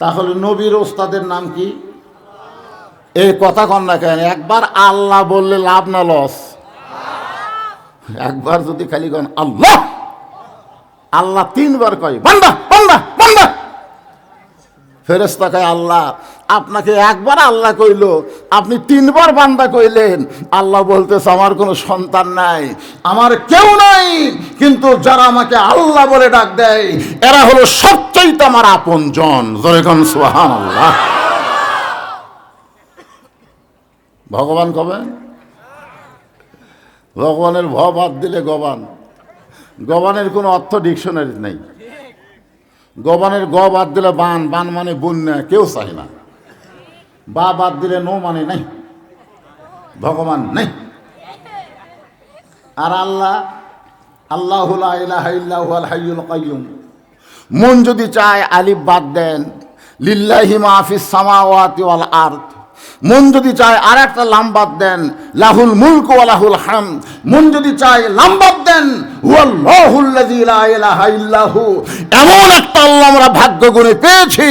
তাহলে নবীর ওস্তাদের নাম কি? এই কথা কন না কেন, একবার আল্লাহ বললে লাভ না লস? একবার যদি খালি কন, আল্লাহ! আল্লাহ তিনবার কয়, বান্দা বান্দা বান্দা! ফেরেস্তা কয় আল্লাহ, আপনাকে একবার আল্লাহ কইল, আপনি তিনবার বান্দা কইলেন। আল্লাহ বলতেছে, আমার কোনো সন্তান নাই, আমার কেউ নাই, কিন্তু যারা আমাকে আল্লাহ বলে ডাক দেয়, এরা হলো সবচাইতে আমার আপন জন। জরেখন সোহান আল্লাহ ভগবান কবে? ভগবানের ভ বাদ দিলে গবান। গবানের কোনো অর্থ ডিকশনারি নেই। গবানের গ বাদ দিলে বান বান মানে বন্যা, কেউ চাই না। বা বাদ দিলে নো মানে নাই, ভগবান নেই। আর আল্লাহ আল্লাহ হাইয়ুল কাইয়ুম। মন যদি চায় আলিফ বাদ দেন, লিল্লাহি মাহফিস সামাওয়াতি আরদ। মন যদি চায় আর একটা লাম্বাদ দেন, লাহুল মুলক ওয়া লাহুল হাম। মন যদি চায় লাম্বাদ দেন এমন একটা আল্লাহ আমরা ভাগ্য গুণে পেয়েছি,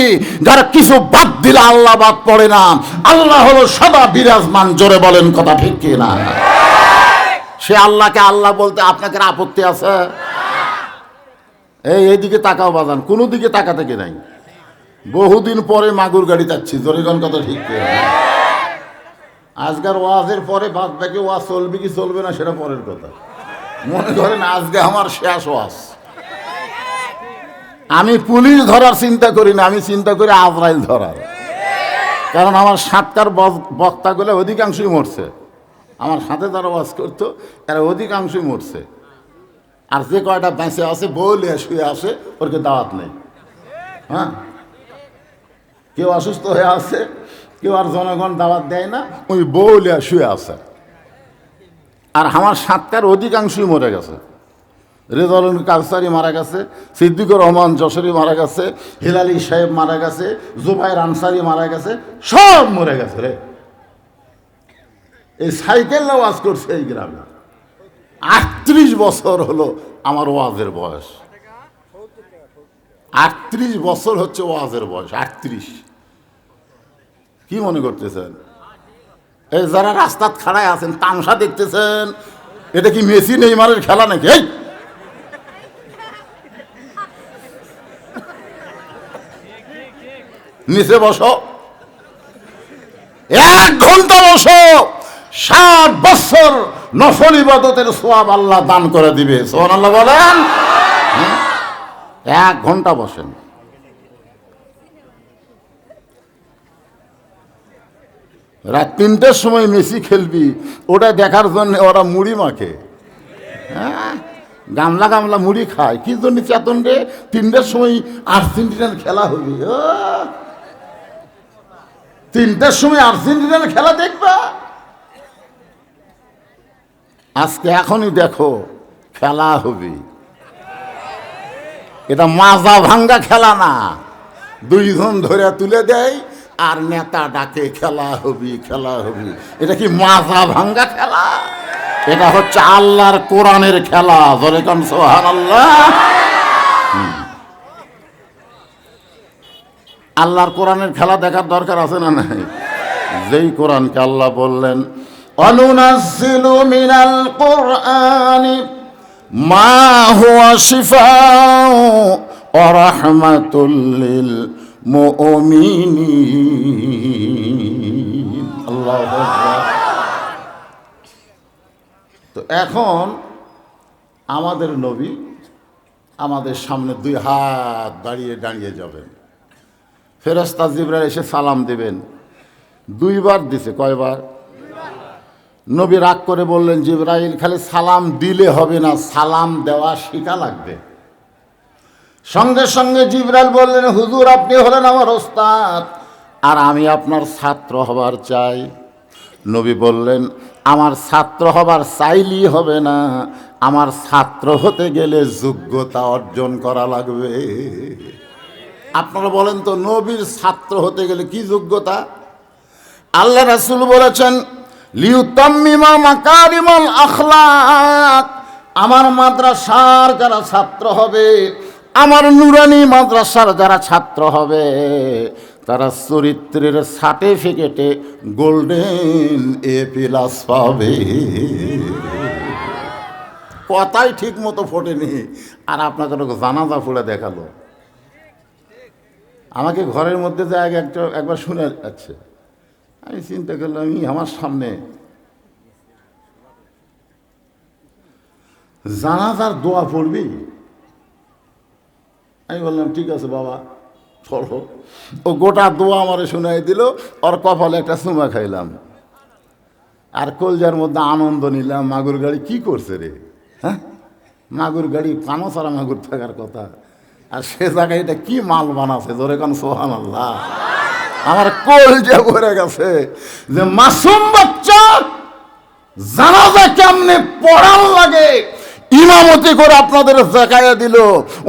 যারা কিছু বাদ দিলে আল্লাহ বাদ পড়ে না। আল্লাহ হলো সদা বিরাজমান, জোরে বলেন কথা ঠিক কি না? সে আল্লাহকে আল্লাহ বলতে আপনাকে আপত্তি আছে? এই এইদিকে তাকাও বাজান, কোনো দিকে তাকা থেকে নাই? বহুদিন পরে মাগুর গাড়ি যাচ্ছি জরিগন কথা ঠিক কি? আজকার ওয়াজের পরে বাদ বাকি ওয়াজ চলবে কি, চলবে না, সেটা পরের কথা। মনে করেন আজকে আমার শেষ ওয়াজ। আমি পুলিশ ধরার চিন্তা করি না, আমি চিন্তা করি আজরাইল ধরার। কারণ আমার সাতটার বক- বক্তাগুলো অধিকাংশই মরছে। আমার সাথে যারা ওয়াজ করতো তারা অধিকাংশই মরছে। আর যে কয়টা বেঁচে আছে বলে শুয়ে আসে ওরকে দাওয়াত নেই? হ্যাঁ? কেউ অসুস্থ হয়ে আছে? কেউ আর জনগণ দাওয়াত দেয় না, ওই বৌলিয়া শুয়ে আছে। আর আমার সাতটার অধিকাংশই মরে গেছে। রেজাউল কালসারি মারা গেছে, সিদ্দিকুর রহমান যশোরী মারা গেছে, হিলালি সাহেব মারা গেছে, জুবাইর আনসারি মারা গেছে, সব মরে গেছে রে। এই সাইকেল ওয়াজ করছে এই গ্রামে। আটত্রিশ বছর হলো আমার ওয়াজের বয়স। আটত্রিশ বছর হচ্ছে ওয়াজের বয়স, আটত্রিশ। কি মনে করতেছেন? এই যারা রাস্তাত খাড়ায় আছেন, তামসা দেখতেছেন, এটা কি মেসি নেইমারের খেলা নাকি? এই! নিচে বসো। এক ঘণ্টা বসো। ষাট বছর নফল ইবাদতের সোয়াব আল্লাহ দান করে দিবে। সোহান আল্লাহ বলেন এক ঘণ্টা বসেন। রাত তিনটের সময় মেসি খেলবি, ওটা দেখার জন্য ওরা মুড়ি মাখে। হ্যাঁ? গামলা গামলা মুড়ি খায়। কি জন্য চেতন রে? তিনটের সময় আর্জেন্টিনার খেলা হবে তিনটার সময় আর্জেন্টিনার খেলা দেখবা। আজকে এখনই দেখো, খেলা হবে। এটা মাজা ভাঙ্গা খেলা না। দুইজন ধরে তুলে দেয় আর নেতা ডাকে, খেলা হবি খেলা হবি। এটা কি মাজা ভাঙ্গা খেলা? এটা হচ্ছে আল্লাহর কোরআনের খেলা। ধরে কান সোহান আল্লাহ আল্লাহর কোরআনের খেলা দেখার দরকার আছে না নাই? যেই কোরআনকে আল্লাহ বললেন, অনুনাজ্জিলু মিনাল কোরআনি, মা হুয়া আল্লাহু আকবার তো এখন আমাদের নবী আমাদের সামনে দুই হাত দাঁড়িয়ে দাঁড়িয়ে যাবেন। ফেরস্তা জিবরাল এসে সালাম দেবেন। দুইবার দিছে, কয়বার? নবী রাগ করে বললেন, জিব্রাইল, খালি সালাম দিলে হবে না, সালাম দেওয়া শিখা লাগবে। সঙ্গে সঙ্গে জিব্রাইল বললেন, হুজুর, আপনি হলেন আমার ওস্তাদ, আর আমি আপনার ছাত্র হবার চাই। নবী বললেন, আমার ছাত্র হবার চাইলেই হবে না, আমার ছাত্র হতে গেলে যোগ্যতা অর্জন করা লাগবে। আপনারা বলেন তো, নবীর ছাত্র হতে গেলে কি যোগ্যতা? আল্লাহ রাসুল বলেছেন আখলাক। আমার মাদ্রাসার যারা ছাত্র হবে আমার নুরানি মাদ্রাসার যারা ছাত্র হবে, তারা চরিত্রের সার্টিফিকেটে গোল্ডেন এ প্লাস পাবে। কথাই ঠিক মতো ফোটেনি। আর আপনাকে জানাজা ফুলে দেখাল। আমাকে ঘরের মধ্যে যে একটা, একবার শুনে যাচ্ছে। আমি চিন্তা করলাম আমি আমার সামনে। জানাজার দোয়া পড়বি? আমি বললাম, ঠিক আছে বাবা পড়ো ও গোটা দোয়া আমারে শোনাই দিল, ওর কপালে একটা চুমা খাইলাম। আর কলজার মধ্যে আনন্দ নিলাম, মাগুর গাড়ি কি করছে রে হ্যাঁ? মাগুর গাড়ি পানো সারা মাগুর থাকার কথা। আর সে জায়গায় এটা কি মাল বানাছে, ধরে কোন সোহান আল্লাহ আমার কলজা ভরে গেছে যে, মাসুম বাচ্চা, জানাজা কেমনে পড়ান লাগে? ইমামতি করে আপনাদের জাকায়া দিল।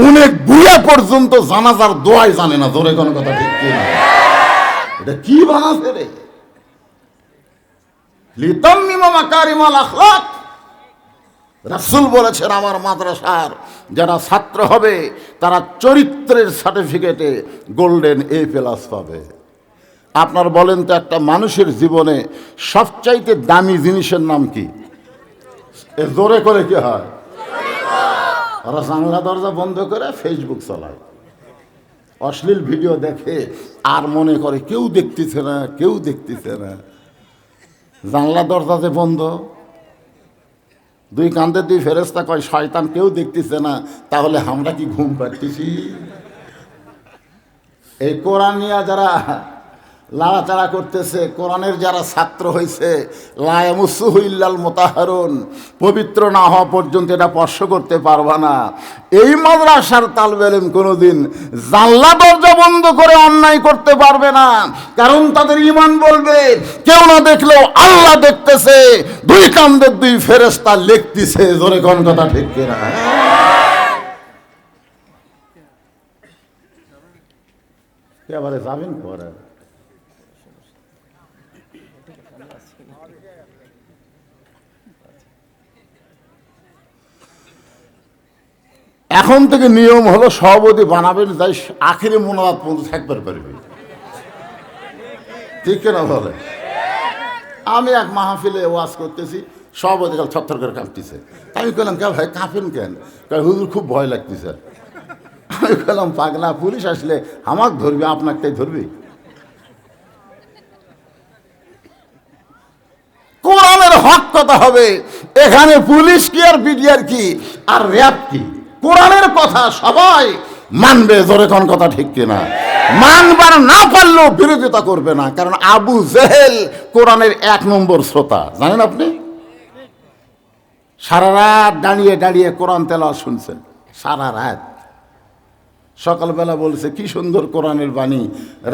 উনি বুড়া পর্যন্ত জানাজার দোয়াই জানে না। জোরে কোন কথা ঠিক কি এটা কি বানাছে রে? রাসূল বলেছেন, আমার মাদ্রাসার যারা ছাত্র হবে, তারা চরিত্রের সার্টিফিকেটে গোল্ডেন এ প্লাস পাবে। আপনার বলেন তো, একটা মানুষের জীবনে সবচাইতে দামি জিনিসের নাম কি? জোরে করে কি হয়? ওরা জানলা দরজা বন্ধ করে ফেসবুক চালায়। অশ্লীল ভিডিও দেখে আর মনে করে কেউ দেখতেছে না, কেউ দেখতেছে না। জানলা দরজা যে বন্ধ, দুই কান্দে দুই ফেরেস্তা কয়, শয়তান, কেউ দেখতেছে না, তাহলে আমরা কি ঘুম পাচ্ছি এই কোরআন নিয়ে যারা লাড়াচাড়া করতেছে, কোরআনের যারা ছাত্র হয়েছে লায়ামুসুহিল্লাল মোতাহারুন, পবিত্র না হওয়া পর্যন্ত এটা স্পর্শ করতে পারবা না। এই মাদ্রাসার তালবেলেম কোনোদিন জানলা দরজা বন্ধ করে অন্যায় করতে পারবে না, কারণ তাদের ইমান বলবে, কেউ না দেখলেও আল্লাহ দেখতেছে, দুই কান্দের দুই ফেরেস্তা লিখতেছে, জোরে কোন কথা ঠিক কিনা? এবারে যাবেন পরে? এখন থেকে নিয়ম হলো সভাপতি বানাবেন, যাই আখেরি মোনাজাত পর্যন্ত থাকবার পারবে ঠিক কেনা বলে? আমি এক মাহফিলে ওয়াজ করতেছি সভাপতি কাল ছত্তর করে কাঁপতেছে। আমি বললাম কে ভাই, কাঁপেন কেন? হুজুর, খুব ভয় লাগতেছে। আমি বললাম পাগলা পুলিশ আসলে আমাকে ধরবে আপনাকে ধরবে। কোরআনের হক কথা হবে, এখানে পুলিশ কি আর বিডিআর কি, আর র্যাব কি? কোরআনের কথা সবাই মানবে, জোরে কোন কথা ঠিক কিনা? মানবার না পারলেও বিরোধিতা করবে না, কারণ আবু জেহেল কোরআনের এক নম্বর শ্রোতা। জানেন আপনি? সারা রাত দাঁড়িয়ে দাঁড়িয়ে কোরআন তেলা শুনছেন, সারা রাত। সকালবেলা বলছে, কি সুন্দর কোরআনের বাণী।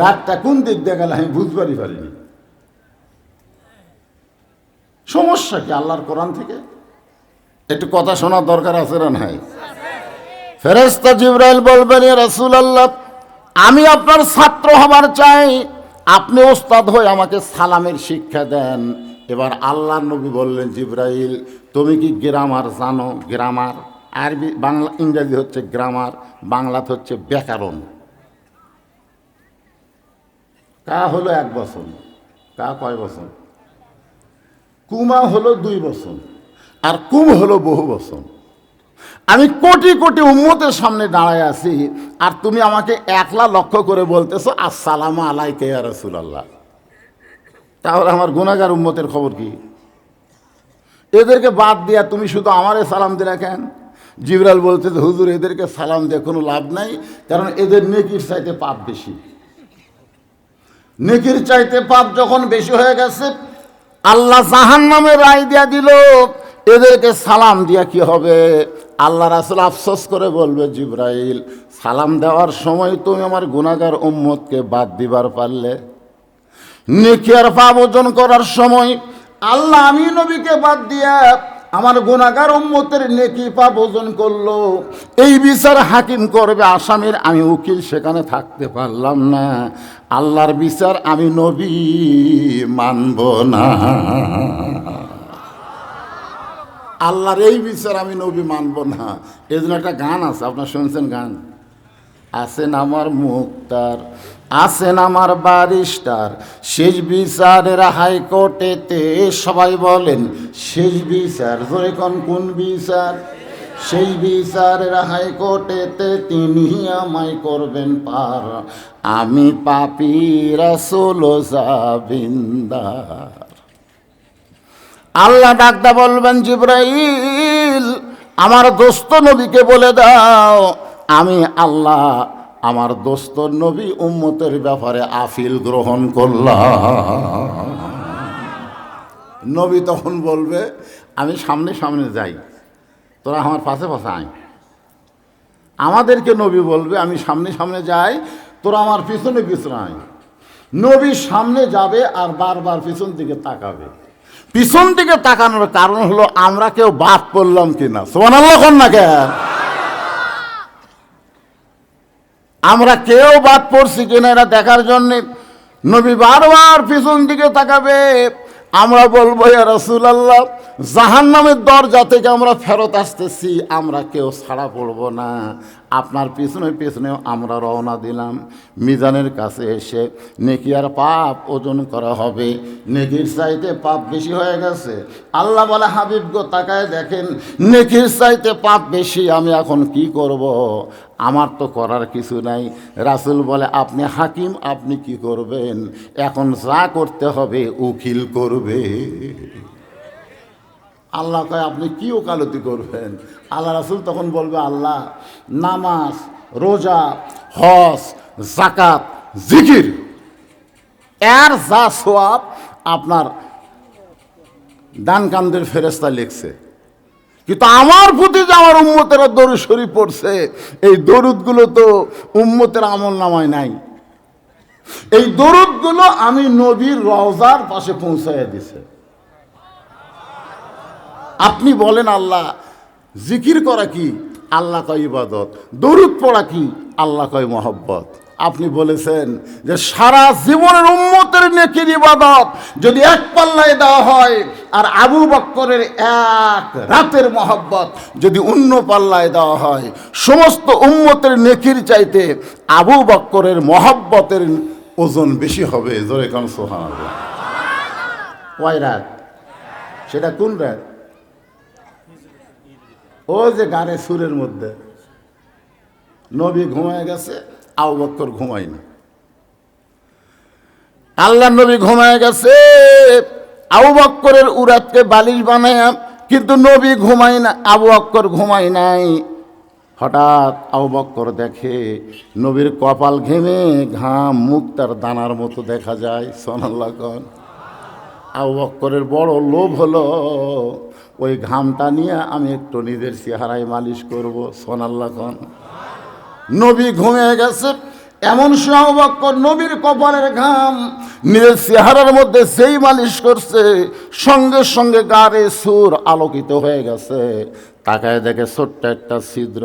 রাতটা কোন দিক দিয়ে গেলে আমি বুঝবারই পারিনি। সমস্যা কি আল্লাহর কোরআন থেকে? একটু কথা শোনার দরকার আছে না নাই? ফেরেস্তা জিব্রাইল বলবেন রসুল আল্লাহ আমি আপনার ছাত্র হবার চাই। আপনি ওস্তাদ হয়ে আমাকে সালামের শিক্ষা দেন। এবার আল্লাহ নবী বললেন, জিব্রাইল, তুমি কি গ্রামার জানো? গ্রামার, আরবি, বাংলা, ইংরেজি হচ্ছে গ্রামার, বাংলাতে হচ্ছে ব্যাকরণ। কা হলো এক বছর কা কয় বছর কুমা হলো দুই বছর আর কুম হলো বহু বছর আমি কোটি কোটি উম্মতের সামনে দাঁড়ায় আছি, আর তুমি আমাকে একলা লক্ষ্য করে বলতেছো, আসসালাম আলাইকে রসুলাল্লাহ। তাহলে আমার গুণাগার উম্মতের খবর কি? এদেরকে বাদ দিয়া তুমি শুধু আমারে সালাম দিলে কেন? জিবরাল বলতেছে হুজুর, এদেরকে সালাম দিয়ে কোনো লাভ নাই, কারণ এদের নেকির চাইতে পাপ বেশি। নেকির চাইতে পাপ যখন বেশি হয়ে গেছে, আল্লাহ জাহান নামে রায় দিয়া দিল, এদেরকে সালাম দিয়া কি হবে? আল্লাহ রাসুল আফসোস করে বলবে, জিব্রাইল, সালাম দেওয়ার সময় তুমি আমার গুণাগার উম্মতকে বাদ দিবার পারলে। নেকিয়ার পাপ ওজন করার সময় আল্লাহ আমি নবীকে বাদ দিয়া আমার গুণাগার উম্মতের নেকি পাপ ওজন করল। এই বিচার হাকিম করবে আসামের, আমি উকিল, সেখানে থাকতে পারলাম না। আল্লাহর বিচার আমি নবী মানব না। আল্লাহর এই বিচার আমি নবী মানব না। এই জন্য একটা গান আছে, আপনার শুনছেন গান? আছেন আমার মুক্তার, আছেন আমার বারিস্টার শেষ বিচারের হাইকোর্টেতে সবাই বলেন, শেষ বিচার, জোরে কোন কোন বিচার? সেই বিচারের হাইকোর্টেতে তিনি আমায় করবেন পার। আমি পাপি রাসুল জাবিন্দার আল্লাহ ডাকদা বলবেন, জিব্রাইল, আমার দোস্ত নবীকে বলে দাও, আমি আল্লাহ আমার দোস্ত নবী উম্মতের ব্যাপারে আফিল গ্রহণ করলাম। নবী তখন বলবে, আমি সামনে সামনে যাই, তোরা আমার পাশে পাশে আয়। আমাদেরকে নবী বলবে, আমি সামনে সামনে যাই, তোরা আমার পিছনে পিছনে আয়। নবী সামনে যাবে আর বারবার পিছন দিকে তাকাবে। পিছন দিকে তাকানোর কারণ হলো আমরা কেউ বাদ পড়লাম কিনা। সোমান আল্লাহ না কেন আমরা কেউ বাদ পড়ছি কিনা এটা দেখার জন্যে নবী বারবার পিছন দিকে তাকাবে। আমরা বলব রসুল আল্লাহ জাহান নামের দরজা থেকে আমরা ফেরত আসতেছি, আমরা কেউ ছাড়া পড়ব না। আপনার পিছনে পিছনেও আমরা রওনা দিলাম। মিজানের কাছে এসে নেকি আর পাপ ওজন করা হবে। নেকির চাইতে পাপ বেশি হয়ে গেছে। আল্লাহ বলে, হাবিব গো, তাকায় দেখেন, নেকির চাইতে পাপ বেশি, আমি এখন কি করব। আমার তো করার কিছু নাই। রাসুল বলে, আপনি হাকিম, আপনি কি করবেন? এখন যা করতে হবে, উকিল করবে। আল্লাহ কয়, আপনি কি ওকালতি করবেন? আল্লাহ রাসুল তখন বলবে, আল্লাহ, নামাজ, রোজা, হজ জাকাত জিকির, এর যা সোয়াব আপনার দানকান্দের ফেরেস্তা লিখছে। কিন্তু আমার প্রতি যে আমার উম্মতেরা দরুদ শরীফ পড়ছে, এই দরুদগুলো তো উম্মতের আমল নামায় নাই। এই দরুদগুলো আমি নবীর রওজার পাশে পৌঁছাইয়া দিছে। আপনি বলেন আল্লাহ, জিকির করা কি? আল্লাহ কয় ইবাদত। দরুদ পড়া কি? আল্লাহ কয় মহব্বত। আপনি বলেছেন যে সারা জীবনের উম্মতের নেকির ইবাদত যদি এক পাল্লায় দেওয়া হয়, আর আবু বক্করের এক রাতের মহব্বত যদি অন্য পাল্লায় দেওয়া হয়, সমস্ত উম্মতের নেকির চাইতে আবু বক্করের মহব্বতের ওজন বেশি হবে। জোরে কান সোহান কয় রাত? সেটা কোন রাত? ও যে গানে সুরের মধ্যে, নবী ঘুমায় গেছে, আবু বক্কর ঘুমায় না আল্লাহ নবী ঘুমায় গেছে, আবু বক্করের উরাতকে বালিশ বানায়, কিন্তু নবী ঘুমায় না, আবু বক্কর ঘুমায় নাই। হঠাৎ আবু বক্কর দেখে নবীর কপাল ঘেমে, ঘাম মুখ তার দানার মতো দেখা যায় সোনাল্লাহ কন। আবু বক্করের বড় লোভ হলো ওই ঘামটা নিয়ে আমি একটু নিজের চেহারায় মালিশ করব সোনাল্লা খন। নবী ঘুমিয়ে গেছে, এমন সহবক্কর নবীর কপালের ঘাম, নিজের চেহারার মধ্যে সেই মালিশ করছে, সঙ্গে সঙ্গে গাড়ে সুর আলোকিত হয়ে গেছে। তাকায় দেখে ছোট্ট একটা ছিদ্র।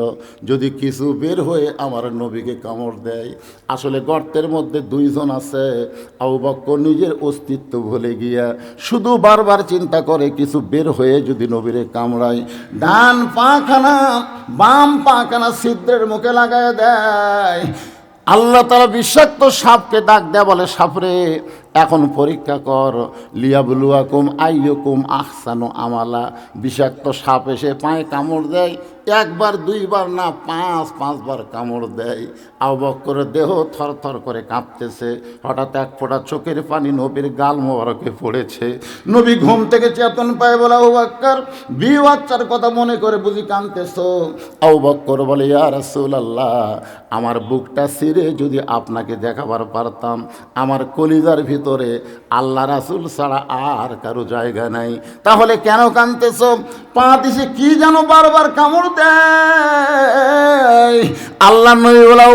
যদি কিছু বের হয়ে আমার নবীকে কামড় দেয়, আসলে গর্তের মধ্যে দুইজন আছে। আবু নিজের অস্তিত্ব ভুলে গিয়া শুধু বারবার চিন্তা করে কিছু বের হয়ে যদি নবীরে কামড়ায়, ডান পাখানা, বাম পাখানা ছিদ্রের মুখে লাগায় দেয়। আল্লাহ তারা বিষাক্ত সাপকে ডাক দেয় বলে, সাপরে এখন পরীক্ষা কর, লিয়াবুলুয়াকুম আইয়কুম আহসানু আমালা। বিষাক্ত সাপ এসে পায়ে কামড় দেয়, একবার, দুইবার না, পাঁচ, পাঁচবার কামড় দেয়। আবক করে দেহ থর থর করে কাঁপতেছে। হঠাৎ এক ফোঁটা চোখের পানি নবীর গাল মোবারকে পড়েছে। নবী ঘুম থেকে চেতন পায় বলে বিয়ে বাচ্চার কথা মনে করে বুঝি কাঁদতেছ? আবু বক্কর বলে, ইয়া রাসূলুল্লাহ, আমার বুকটা ছিঁড়ে যদি আপনাকে দেখাবার পারতাম, আমার কলিজার ভিতরে আল্লাহ রাসূল ছাড়া আর কারও জায়গা নাই। তাহলে কেন কাঁদতেছ? পা দিছে কি যেন বারবার কামড় দেয়। আল্লাহ নবীলা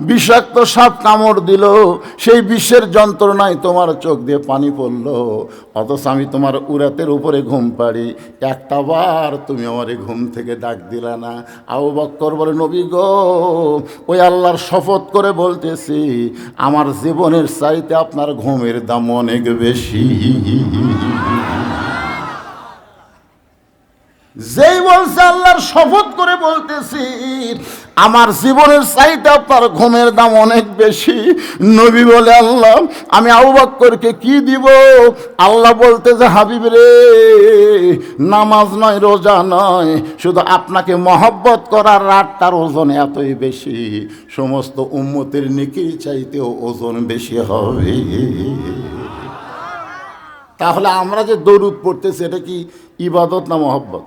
বিষাক্ত সাপ কামড় দিল। সেই বিশ্বের যন্ত্রণায় তোমার চোখ দিয়ে পানি পড়ল। অথচ আমি তোমার উরাতের উপরে ঘুম পাড়ি। একটা বার তুমি আমার ঘুম থেকে ডাক দিলা না। আবু বক্কর বলে, নবী গো, ওই আল্লাহর শপথ করে বলতেছি, আমার জীবনের চাইতে আপনার ঘুমের দাম অনেক বেশি। যেই বলছে আল্লাহর শপথ করে বলতেছি আমার জীবনের চাইতে আপনার ঘুমের দাম অনেক বেশি। নবী বলে, আল্লাহ, আমি আবু বক্করকে কি দিব? আল্লাহ বলতেছে হাবিব রে, নামাজ নয়, রোজা নয়, শুধু আপনাকে মহব্বত করার রাতটার ওজন এতই বেশি। সমস্ত উম্মতের নিকি চাইতেও ওজন বেশি হবে। তাহলে আমরা যে দরুদ পড়তেছি, এটা কি ইবাদত না মহব্বত?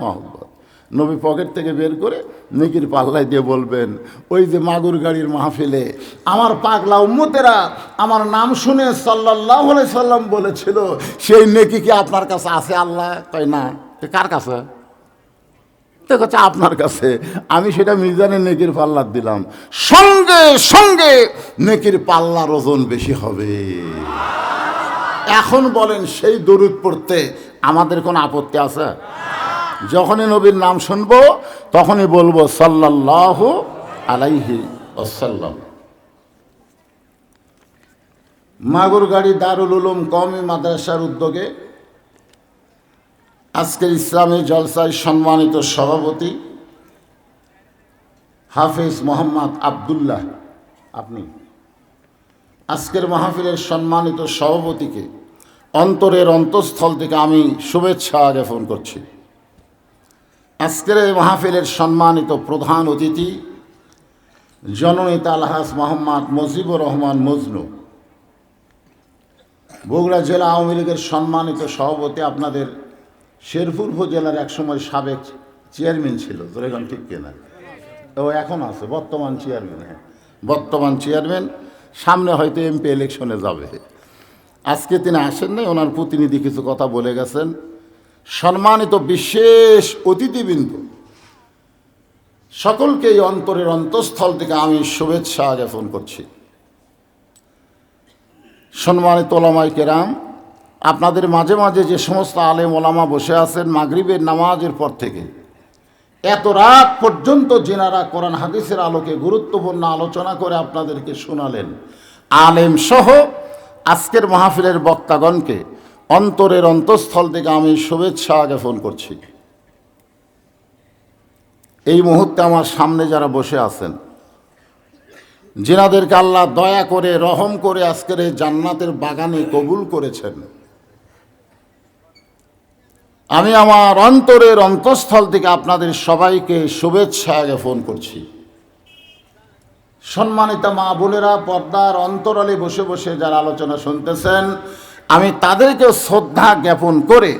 মহব্বত। নবী পকেট থেকে বের করে নেকির পাল্লায় দিয়ে বলবেন, ওই যে মাগুর গাড়ির মাহফিলে আমার পাগলা উম্মতেরা আমার নাম শুনে সাল্লাহ সাল্লাম বলেছিল, সেই নেকি কি আপনার কাছে আছে আল্লাহ? তাই না। কার কাছে? তো আপনার কাছে। আমি সেটা মিজানের নেকির পাল্লা দিলাম। সঙ্গে সঙ্গে নেকির পাল্লার ওজন বেশি হবে। এখন বলেন, সেই দরুদ পড়তে আমাদের কোনো আপত্তি আছে? যখনই নবীর নাম শুনব, তখনই বলব সাল্লাহ আলাইহি ওসাল্লাম মাগুরগাড়ি দারুল উলুম কমি মাদ্রাসার উদ্যোগে আজকের ইসলামী জলসায় সম্মানিত সভাপতি হাফিজ মোহাম্মদ আবদুল্লাহ আপনি। আজকের মাহফিলের সম্মানিত সভাপতিকে অন্তরের অন্তঃস্থল থেকে আমি শুভেচ্ছা জ্ঞাপন করছি। আজকের এই মাহফিলের সম্মানিত প্রধান অতিথি জননেতা আলহাস মোহাম্মদ মুজিবুর রহমান মজনু। বগুড়া জেলা আওয়ামী লীগের সম্মানিত সভাপতি আপনাদের শেরপুর উপজেলার একসময় সাবেক চেয়ারম্যান ছিল জোরেগান ঠিক কিনা। ও এখন আছে, বর্তমান চেয়ারম্যান হ্যাঁ। বর্তমান চেয়ারম্যান, সামনে হয়তো এমপি ইলেকশনে যাবে। আজকে তিনি আসেন নাই, ওনার প্রতিনিধি কিছু কথা বলে গেছেন। সম্মানিত বিশেষ অতিথিবৃন্দ, সকলকে এই অন্তরের অন্তঃস্থল থেকে আমি শুভেচ্ছা জ্ঞাপন করছি। সম্মানিত ওলামাই কেরাম, আপনাদের মাঝে মাঝে যে সমস্ত আলেম ওলামা বসে আছেন মাগরিবের নামাজের পর থেকে, এত রাত পর্যন্ত যেনারা কোরআন হাদিসের আলোকে গুরুত্বপূর্ণ আলোচনা করে আপনাদেরকে শোনালেন। আলেম সহ আজকের মাহফিলের বক্তাগণকে অন্তরের অন্তঃস্থল থেকে আমি শুভেচ্ছা জ্ঞাপন করছি। এই মুহূর্তে আমার সামনে যারা বসে আছেন, যিনাদেরকে আল্লাহ দয়া করে, রহম করে আজকের এই জান্নাতের বাগানে কবুল করেছেন, আমি আমার অন্তরের অন্তঃস্থল থেকে আপনাদের সবাইকে শুভেচ্ছা জ্ঞাপন করছি। সম্মানিত মা বোনেরা, পর্দার অন্তরালে বসে বসে যারা আলোচনা শুনতেছেন আমি তাদেরকে শ্রদ্ধা জ্ঞাপন করে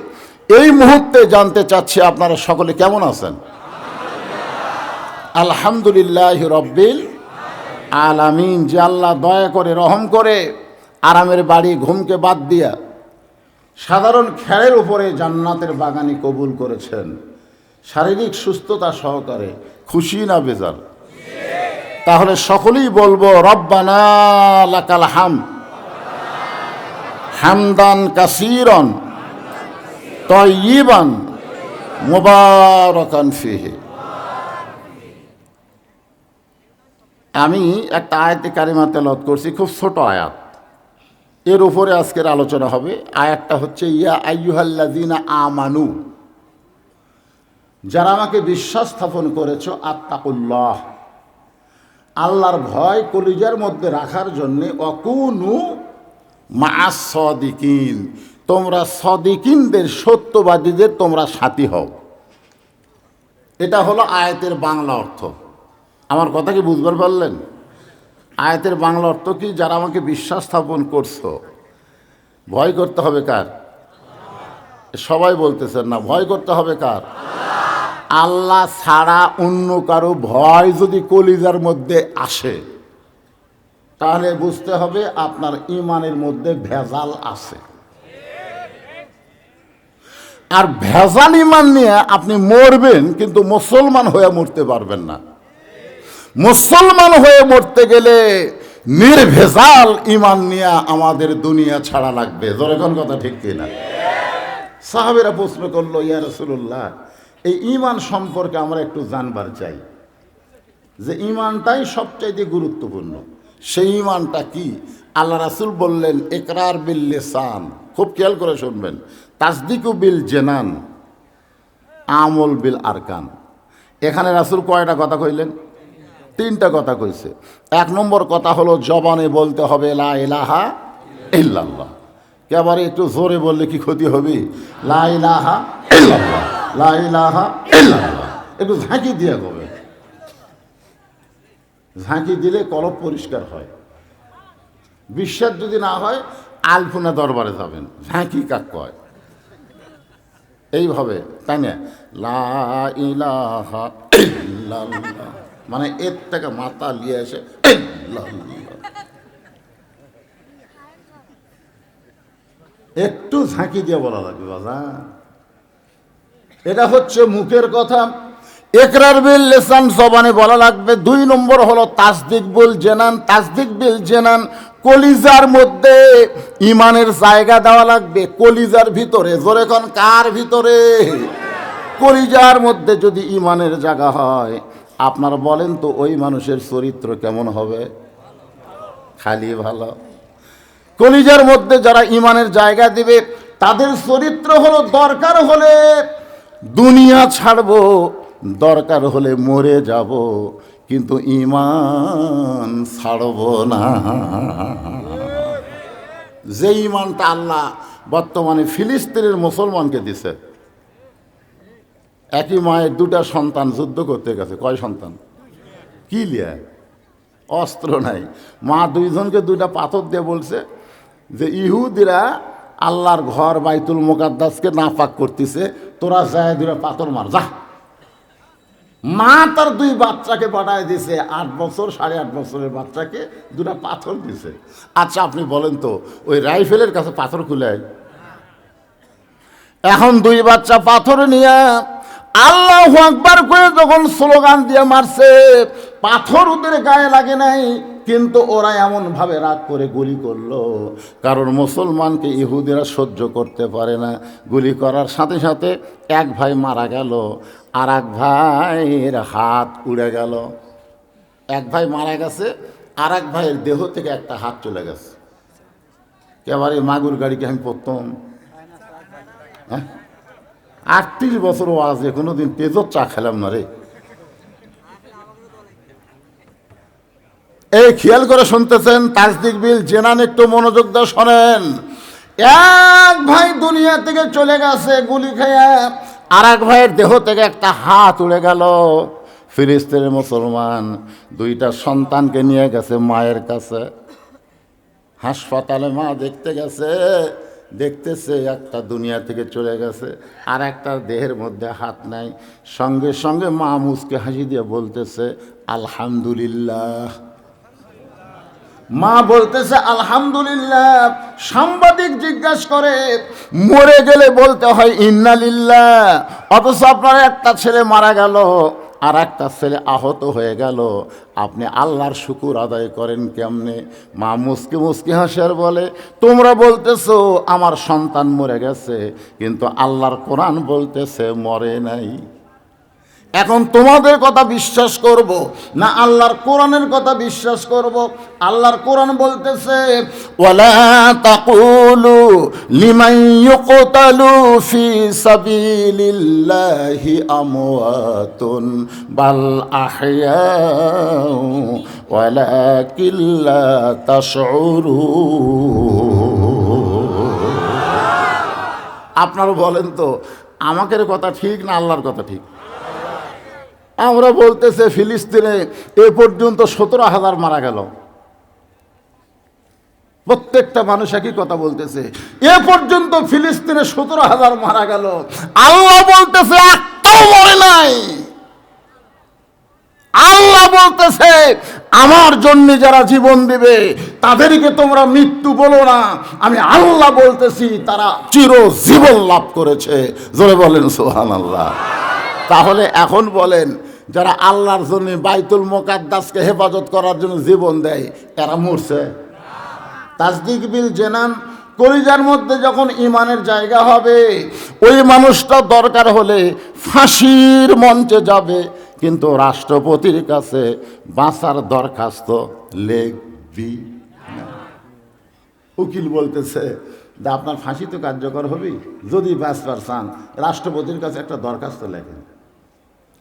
এই মুহূর্তে জানতে চাচ্ছি আপনারা সকলে কেমন আছেন? আলহামদুলিল্লাহ রব্বিল আলামিন। যে আল্লাহ দয়া করে, রহম করে, আরামের বাড়ি ঘুমকে বাদ দিয়া সাধারণ খেরের উপরে জান্নাতের বাগানি কবুল করেছেন। শারীরিক সুস্থতা সহকারে খুশি না বেজার? তাহলে সকলেই বলব, রব্বানা লাকাল হাম হামদান কাসিরন তয়িবান মুবারকান ফিহে। আমি একটা আয়াতে কারিমা তেলত করছি, খুব ছোট আয়াত। এর উপরে আজকের আলোচনা হবে। আয়াতটা হচ্ছে, ইয়া আইয়ুহাল্লাদিনা আমানু, যারা আমাকে বিশ্বাস স্থাপন করেছ আত্মাকুল্লাহ আল্লাহর ভয় কলিজার মধ্যে রাখার জন্যে অকুনু মা সদিকিন তোমরা সদিকিনদের, সত্যবাদীদের তোমরা সাথী হও। এটা হলো আয়াতের বাংলা অর্থ। আমার কথা কি বুঝবার পারলেন? আয়াতের বাংলা অর্থ কি? যারা আমাকে বিশ্বাস স্থাপন করছ, ভয় করতে হবে কার? সবাই বলতেছেন না, ভয় করতে হবে কার? আল্লাহ ছাড়া অন্য কারও ভয় যদি কলিজার মধ্যে আসে তাহলে বুঝতে হবে আপনার ইমানের মধ্যে ভেজাল আছে। আর ভেজাল ইমান নিয়ে আপনি মরবেন, কিন্তু মুসলমান হয়ে মরতে পারবেন না। মুসলমান হয়ে মরতে গেলে নির্ভেজাল ইমান নিয়ে আমাদের দুনিয়া ছাড়া লাগবে। জোরেখন কথা ঠিক কিনা? সাহাবেরা প্রশ্ন করল, ইয়া রসুল্লাহ এই ইমান সম্পর্কে আমরা একটু জানবার চাই। যে ইমানটাই সবচাইতে গুরুত্বপূর্ণ। সেই ইমানটা কি? আল্লাহ রাসুল বললেন একরার বিল লেসান। খুব খেয়াল করে শুনবেন। তাসদিকু বিল জেনান, আমল বিল আরকান। এখানে রাসুল কয়টা কথা কইলেন? তিনটা কথা কইছে। এক নম্বর কথা হলো, জবানে বলতে হবে, লা ইলাহা ইল্লাল্লাহ। কেবারে একটু জোরে বললে কি ক্ষতি হবে? লা ইলাহা ইল্লাল্লাহ। লা ইলাহা ইল্লাল্লাহ। একটু ঝাঁকি দিয়ে হবে ঝাঁকি দিলে কলব পরিষ্কার হয়। বিশ্বাস যদি না হয়, আলফুনা দরবারে যাবেন। ঝাঁকি কাক কয় এইভাবে, তাই না? লা ইলাহা ইল্লাল্লাহ। মানে এর থেকে মাথা নিয়ে এসে। একটু ঝাঁকি দিয়ে বলা লাগবে বাবা এটা হচ্ছে মুখের কথা। একরার বিল লেসান জবানে বলা লাগবে, দুই নম্বর হলো তাসদিক বিল জেনান, তাসদিক বিল জেনান কলিজার মধ্যে ইমানের জায়গা দেওয়া লাগবে, কলিজার ভিতরে, জোরে কোন, কার ভিতরে? কলিজার মধ্যে যদি ইমানের জায়গা হয়, আপনারা বলেন তো ওই মানুষের চরিত্র কেমন হবে? খালি ভালো। কলিজার মধ্যে যারা ইমানের জায়গা দিবে, তাদের চরিত্র হলো দরকার হলে দুনিয়া ছাড়বো। দরকার হলে মরে যাব, কিন্তু ইমান ছাড়ব না। যে ইমানটা আল্লাহ বর্তমানে ফিলিস্তিনের মুসলমানকে দিছে, একই মায়ের দুটা সন্তান যুদ্ধ করতে গেছে। কয় সন্তান? কি লিয়া? অস্ত্র নাই। মা দুইজনকে দুইটা পাথর দিয়ে বলছে যে, ইহুদিরা আল্লাহর ঘর বাইতুল মোকাদ্দাসকে নাপাক করতেছে, তোরা যায় দুটা পাথর মার, যা। মা তার দুই বাচ্চাকে পাঠায় দিছে, আট বছর, সাড়ে আট বছরের বাচ্চাকে দুটা পাথর দিছে। আচ্ছা আপনি বলেন তো, ওই রাইফেলের কাছে পাথর খুলে এখন দুই বাচ্চা পাথর নিয়ে আল্লাহ আকবার করে যখন স্লোগান দিয়ে মারছে, পাথর ওদের গায়ে লাগে নাই কিন্তু ওরা এমন ভাবে রাগ করে গুলি করল। কারণ মুসলমানকে ইহুদিরা সহ্য করতে পারে না। গুলি করার সাথে সাথে এক ভাই মারা গেল, আর এক ভাইয়ের হাত উড়ে গেল। এক ভাই মারা গেছে, আর এক ভাইয়ের দেহ থেকে একটা হাত চলে গেছে। এবারে মাগুর গাড়িকে আমি পড়তাম। হ্যাঁ? আটত্রিশ বছর ও আজ কোনো দিন পেজর চা খেলাম না রে। এই খেয়াল করে শুনতেছেন তাজদিক বিল জেনান একটু মনোযোগ দিয়ে শোনেন। এক ভাই দুনিয়া থেকে চলে গেছে, গুলি খেয়ে। আর এক ভাইয়ের দেহ থেকে একটা হাত উড়ে গেল। ফিলিস্তিনের মুসলমান দুইটা সন্তানকে নিয়ে গেছে মায়ের কাছে। হাসপাতালে মা দেখতে গেছে, দেখতেছে একটা দুনিয়া থেকে চলে গেছে। আর একটা দেহের মধ্যে হাত নাই। সঙ্গে সঙ্গে মা মুসকে হাসি দিয়ে বলতেছে, আলহামদুলিল্লাহ। মা বলতেছে, আলহামদুলিল্লাহ। সাংবাদিক জিজ্ঞাসা করে, মরে গেলে বলতে হয়, ইন্নালিল্লাহ। অথচ আপনার একটা ছেলে মারা গেল আর একটা ছেলে আহত হয়ে গেল। আপনি আল্লাহর শুকুর আদায় করেন কেমনে? মা মুসকি মুসকি হাসের বলে, তোমরা বলতেছো, আমার সন্তান মরে গেছে, কিন্তু আল্লাহর কোরআন বলতেছে, মরে নাই। এখন তোমাদের কথা বিশ্বাস করব, না আল্লাহর কোরআনের কথা বিশ্বাস করব? আল্লাহর কোরআন বলতেছে লা আপনারা বলেন তো আমাদের কথা ঠিক না আল্লাহর কথা ঠিক? আমরা বলতেছে ফিলিস্তিনে এ পর্যন্ত সতেরো হাজার মারা গেল। প্রত্যেকটা মানুষ একই কথা বলতেছে, এ পর্যন্ত ফিলিস্তিনে সতেরো হাজার মারা গেল। আল্লাহ বলতেছে, একটাও মরে নাই। আল্লাহ বলতেছে, আমার জন্য যারা জীবন দিবে, তাদেরকে তোমরা মৃত্যু বলো না। আমি আল্লাহ বলতেছি, তারা চির জীবন লাভ করেছে। জোরে বলেন সোহান আল্লাহ তাহলে এখন বলেন যারা আল্লাহর জন্য বাইতুল মোকাদ্দাসকে হেফাজত করার জন্য জীবন দেয় এরা মরছে। তাজদিক বিল জেনান, কলিজার মধ্যে যখন ইমানের জায়গা হবে, ওই মানুষটা দরকার হলে ফাঁসির মঞ্চে যাবে। কিন্তু রাষ্ট্রপতির কাছে বাঁচার দরখাস্ত লেখবি। উকিল বলতেছে আপনার ফাঁসি তো কার্যকর হবে যদি বাঁচবার চান, রাষ্ট্রপতির কাছে একটা দরখাস্ত লেখেন।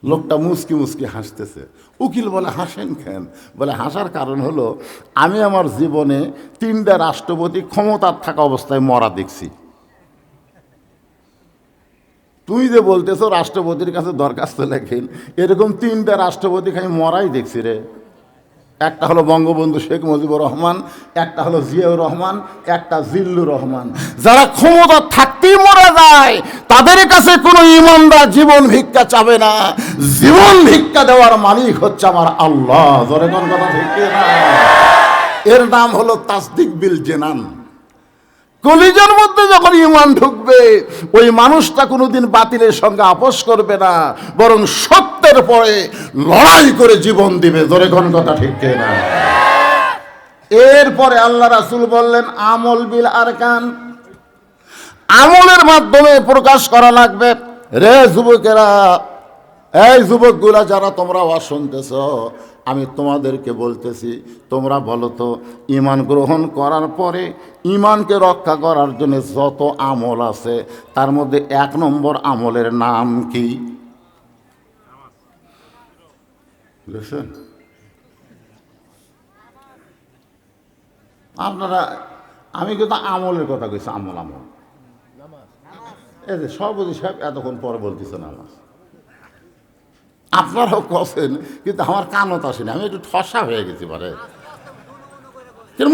লোকটা মুসকি মুসকি হাসতেছে। উকিল বলে, হাসেন কেন? বলে, হাসার কারণ হলো, আমি আমার জীবনে তিনটা রাষ্ট্রপতি ক্ষমতার থাকা অবস্থায় মরা দেখছি। তুমি যে বলতেছো রাষ্ট্রপতির কাছে দরখাস্ত লেখেন, এরকম তিনটা রাষ্ট্রপতি আমি মরাই দেখছি রে। একটা হলো বঙ্গবন্ধু শেখ মুজিবুর রহমান, একটা হলো জিয়াউর রহমান, একটা জিল্লুর রহমান। যারা ক্ষমতা থাকতেই মরা যায়, তাদের কাছে কোনো ইমানদার জীবন ভিক্ষা চাবে না। জীবন ভিক্ষা দেওয়ার মালিক হচ্ছে আমার আল্লাহ। কোন কথা ঠিক না? এর নাম হলো তাসদিক বিল জেনান। কলিজার মধ্যে যখন ইমান ঢুকবে, ওই মানুষটা কোনোদিন বাতিলের সঙ্গে আপোষ করবে না, বরং সত্যের পরে লড়াই করে জীবন দিবে ধরে কোন কথা ঠিক না? এরপরে আল্লাহ রাসুল বললেন, আমল বিল আরকান। আমলের মাধ্যমে প্রকাশ করা লাগবে। রে যুবকেরা, এই যুবকগুলা যারা তোমরা আওয়াজ শুনতেছ, আমি তোমাদেরকে বলতেছি, তোমরা বলো তো ইমান গ্রহণ করার পরে ইমানকে রক্ষা করার জন্য যত আমল আছে, তার মধ্যে এক নম্বর আমলের নাম কি? বুঝেছেন আপনারা, আমি কিন্তু আমলের কথা কইছি, আমল আমল। এই যে সভাপতি সাহেব এতক্ষণ পরে বলতেছে নামাজ। আপনারাও কছেন, কিন্তু আমার কানত আসেনি, আমি একটু ঠসা হয়ে গেছি পারে।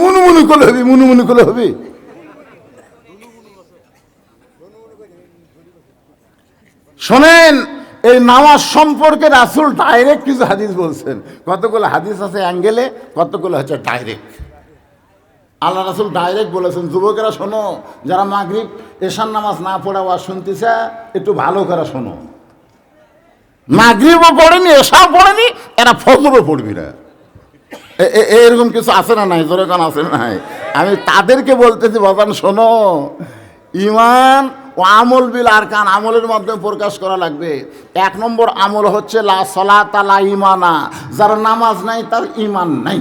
মুনু মুনু করলে হবি, মুনু মুনু করলে হবি? শোনেন এই নামাজ সম্পর্কে রাসুল ডাইরেক্ট কিছু হাদিস বলছেন। কতগুলো হাদিস আছে অ্যাঙ্গেলে, কতগুলো হচ্ছে ডাইরেক্ট আল্লাহ রাসুল ডাইরেক্ট বলেছেন, যুবকেরা শোনো, যারা মাগরিব, এশার নামাজ না পড়ে আওয়াজ শুনতেছে, একটু ভালো করে শোনো। মাগরিবও পড়েনি, এশাও পড়েনি, এরা ফজরও পড়বি না। এরকম কিছু আছে না নাই? জোরে কান আছে না নাই? আমি তাদেরকে বলতেছি, বাবান শোনো, ইমান ও আমল বিল আর কান আমলের মাধ্যমে প্রকাশ করা লাগবে। এক নম্বর আমল হচ্ছে লা সলা তালা ইমানা যার নামাজ নাই, তার ইমান নাই।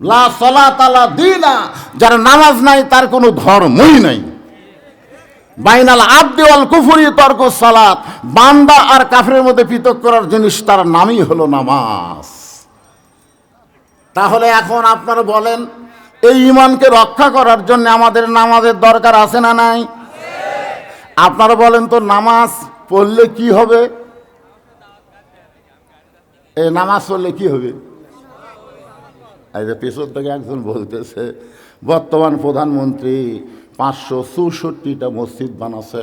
লা সলা তালা দিনা। যার নামাজ নাই, তার কোনো ধর্মই নাই। বাইনাল আব্দি ওয়াল কুফুরি তর্ক সালাত। বান্দা আর কাফের মধ্যে পৃথক করার জিনিস, তার নামই হলো নামাজ। তাহলে এখন আপনারা বলেন এই ইমানকে রক্ষা করার জন্য আমাদের নামাজের দরকার আছে না নাই? আপনারা বলেন তো, নামাজ পড়লে কি হবে? এই নামাজ পড়লে কি হবে? এই যে পেছন থেকে একজন বলতেছে, বর্তমান প্রধানমন্ত্রী পাঁচশো চৌষট্টিটা মসজিদ বানাচ্ছে।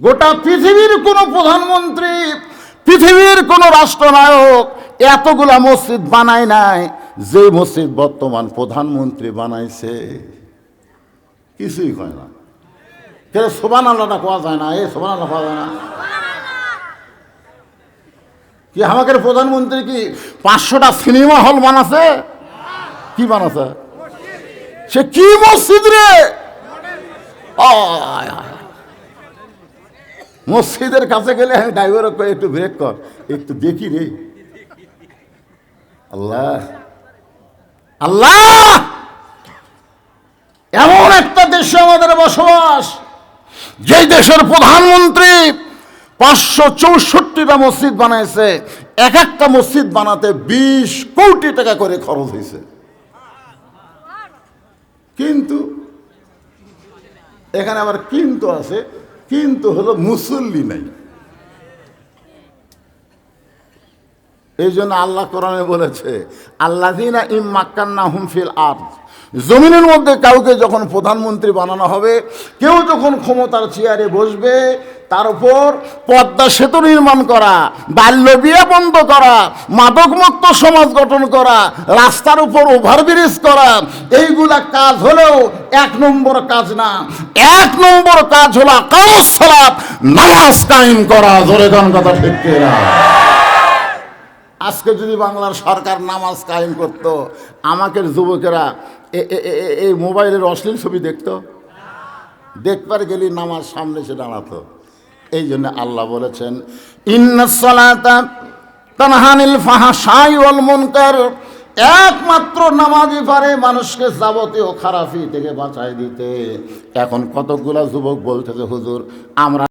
গোটা পৃথিবীর কোনো প্রধানমন্ত্রী, পৃথিবীর কোনো রাষ্ট্রনায়ক এতগুলা মসজিদ বানায় নাই। যে মসজিদ বর্তমান প্রধানমন্ত্রী বানাইছে, কিছুই হয় না। কেন সোবান আল্লাহটা পাওয়া যায় না? এ সোবান আল্লাহ পাওয়া যায় না? কি আমাকে প্রধানমন্ত্রী কি পাঁচশোটা সিনেমা হল বানাছে? কি বানাছে? সে কি মসজিদ রে। মসজিদের কাছে গেলে আমি ড্রাইভার একটু ব্রেক কর, একটু দেখি রে। আল্লাহ। আল্লাহ! এমন একটা দেশে আমাদের বসবাস, যেই দেশের প্রধানমন্ত্রী পাঁচশো চৌষট্টিটা মসজিদ বানাইছে, এক একটা মসজিদ বানাতে বিশ কোটি টাকা করে খরচ হয়েছে কিন্তু, এখানে আবার কিন্তু আছে, কিন্তু হলো মুসল্লি নাই। এই জন্য আল্লাহ কোরআনে বলেছে আল্লাহ ইম্মাক্কান্না হুমফিল আর জমিনের মধ্যে কাউকে যখন প্রধানমন্ত্রী বানানো হবে, কেউ যখন ক্ষমতার চেয়ারে বসবে, তার উপর পদ্মা সেতু নির্মাণ করা, বাল্য বিয়ে বন্ধ করা, মাদকমুক্ত সমাজ গঠন করা, রাস্তার উপর ওভারব্রিজ করা, এইগুলা কাজ হলেও এক নম্বর কাজ না। এক নম্বর কাজ হলো কাউস সালাত, নামাজ কায়েম করা। ধরে গান কথা ঠিক না আজকে যদি বাংলার সরকার নামাজ কায়েম করত, আমাকে যুবকেরা এই মোবাইলের অশ্লীল ছবি দেখতো? দেখবার গেলে নামাজ সামনে এসে দাঁড়াতো। এই জন্য আল্লাহ বলেছেন তানহানিল ফাহাশাই ওয়াল একমাত্র নামাজি পারে মানুষকে যাবতীয় খারাপি থেকে বাঁচাই দিতে। এখন কতগুলা যুবক বলতেছে, হুজুর, আমরা